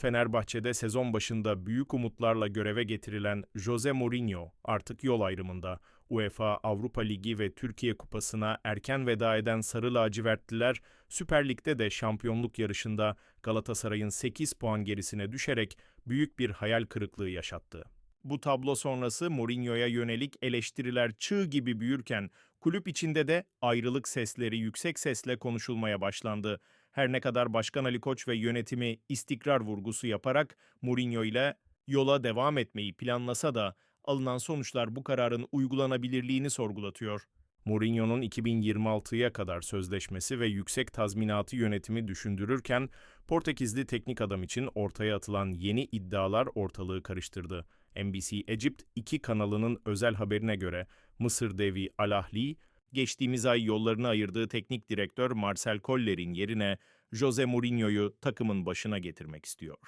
Fenerbahçe'de sezon başında büyük umutlarla göreve getirilen Jose Mourinho artık yol ayrımında. UEFA Avrupa Ligi ve Türkiye Kupası'na erken veda eden Sarı Lacivertliler Süper Lig'de de şampiyonluk yarışında Galatasaray'ın 8 puan gerisine düşerek büyük bir hayal kırıklığı yaşattı. Bu tablo sonrası Mourinho'ya yönelik eleştiriler çığ gibi büyürken kulüp içinde de ayrılık sesleri yüksek sesle konuşulmaya başlandı. Her ne kadar Başkan Ali Koç ve yönetimi istikrar vurgusu yaparak Mourinho ile yola devam etmeyi planlasa da alınan sonuçlar bu kararın uygulanabilirliğini sorgulatıyor. Mourinho'nun 2026'ya kadar sözleşmesi ve yüksek tazminatı yönetimi düşündürürken Portekizli teknik adam için ortaya atılan yeni iddialar ortalığı karıştırdı. NBC Egypt 2 kanalının özel haberine göre Mısır devi Al Ahly, geçtiğimiz ay yollarını ayırdığı teknik direktör Marcel Koller'in yerine Jose Mourinho'yu takımın başına getirmek istiyor.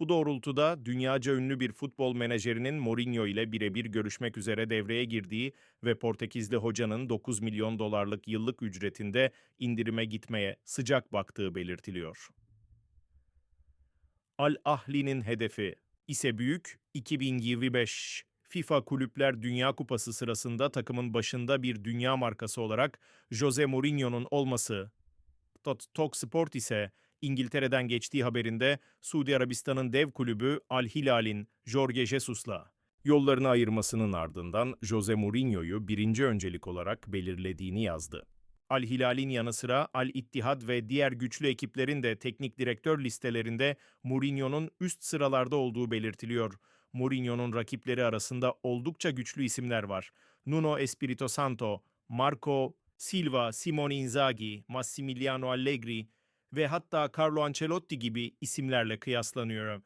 Bu doğrultuda dünyaca ünlü bir futbol menajerinin Mourinho ile birebir görüşmek üzere devreye girdiği ve Portekizli hocanın 9 milyon dolarlık yıllık ücretinde indirime gitmeye sıcak baktığı belirtiliyor. Al Ahli'nin hedefi ise büyük 2025 FIFA Kulüpler Dünya Kupası sırasında takımın başında bir dünya markası olarak Jose Mourinho'nun olması. Tok Sport ise İngiltere'den geçtiği haberinde Suudi Arabistan'ın dev kulübü Al Hilal'in Jorge Jesus'la yollarını ayırmasının ardından Jose Mourinho'yu birinci öncelik olarak belirlediğini yazdı. Al Hilal'in yanı sıra Al İttihad ve diğer güçlü ekiplerin de teknik direktör listelerinde Mourinho'nun üst sıralarda olduğu belirtiliyor. Mourinho'nun rakipleri arasında oldukça güçlü isimler var. Nuno Espirito Santo, Marco Silva, Simone Inzaghi, Massimiliano Allegri ve hatta Carlo Ancelotti gibi isimlerle kıyaslanıyor.